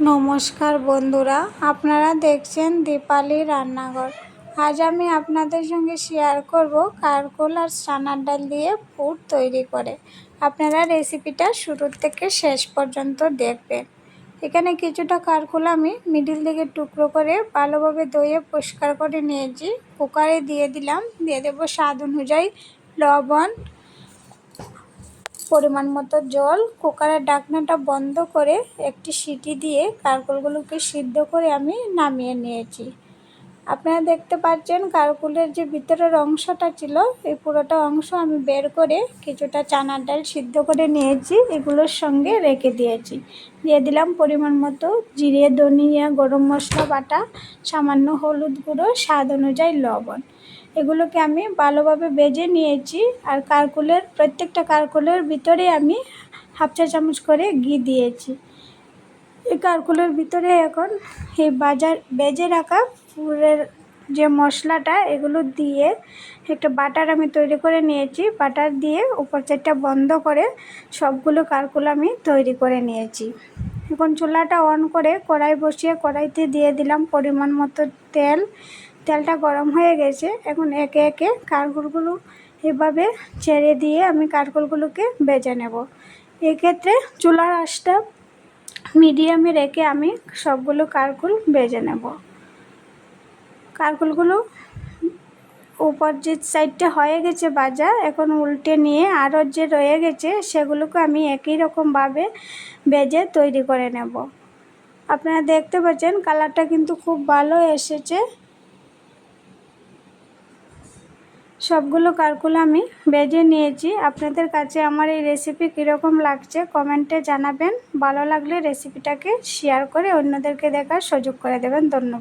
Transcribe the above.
নমস্কার বন্ধুরা, আপনারা দেখছেন দীপালি রান্নাঘর। আজ আমি আপনাদের সঙ্গে শেয়ার করব কারকোল আর চানার ডাল দিয়ে পুর তৈরি করে। আপনারা রেসিপিটা শুরুর থেকে শেষ পর্যন্ত দেখবেন। এখানে কিছুটা কারকোল আমি মিডিল দিকে টুকরো করে ভালোভাবে ধুয়ে পরিষ্কার করে নিয়েছি। কুকারে দিয়ে দিলাম, দিয়ে দেবো স্বাদ অনুযায়ী লবণ পরিমাণ মতো জল, কুকারের ডাকনাটা বন্ধ করে একটি সিটি দিয়ে কারকুলগুলোকে সিদ্ধ করে আমি নামিয়ে নিয়েছি। আপনারা দেখতে পাচ্ছেন কারকুলের যে ভিতরের অংশটা ছিল, এই পুরোটা অংশ আমি বের করে কিছুটা চানার ডাল সিদ্ধ করে নিয়েছি, এগুলোর সঙ্গে রেখে দিয়েছি। দিয়ে দিলাম পরিমাণ মতো জিরে, ধনিয়া, গরম মশলা বাটা, সামান্য হলুদ গুঁড়ো, স্বাদ অনুযায়ী লবণ। এগুলোকে আমি ভালোভাবে বেজে নিয়েছি আর কারকুলের, প্রত্যেকটা কারকুলের ভিতরে আমি হাফ চা চামচ করে ঘি দিয়েছি। এই কারকুলের ভিতরে এখন এই বাজার, বেজে রাখা পুরের যে মশলাটা, এগুলো দিয়ে একটা বাটার আমি তৈরি করে নিয়েছি। বাটার দিয়ে উপর চারটা বন্ধ করে সবগুলো কারকুল আমি তৈরি করে নিয়েছি। এখন চুলাটা অন করে কড়াই বসিয়ে কড়াইতে দিয়ে দিলাম পরিমাণ মতো তেল। তেলটা গরম হয়ে গেছে, এখন একে একে কারকুলগুলো এভাবে ছেড়ে দিয়ে আমি কারকুলগুলোকে বেজে নেব। এক্ষেত্রে চুলার আঁচটা মিডিয়ামে রেখে আমি সবগুলো কারকুল বেজে নেব। কারকুলগুলো উপর যে সাইডটা হয়ে গেছে বাজা, এখন উল্টে নিয়ে আরও যে রয়ে গেছে, সেগুলোকে আমি একই রকমভাবে বেজে তৈরি করে নেব। আপনারা দেখতে পাচ্ছেন, কালারটা কিন্তু খুব ভালো এসেছে। সবগুলো কারকুল আমি বেজে নিয়েছি। আপনাদের কাছে আমার এই রেসিপি কীরকম লাগছে কমেন্টে জানাবেন। ভালো লাগলে রেসিপিটাকে শেয়ার করে অন্যদেরকে দেখার সুযোগ করে দেবেন। ধন্যবাদ।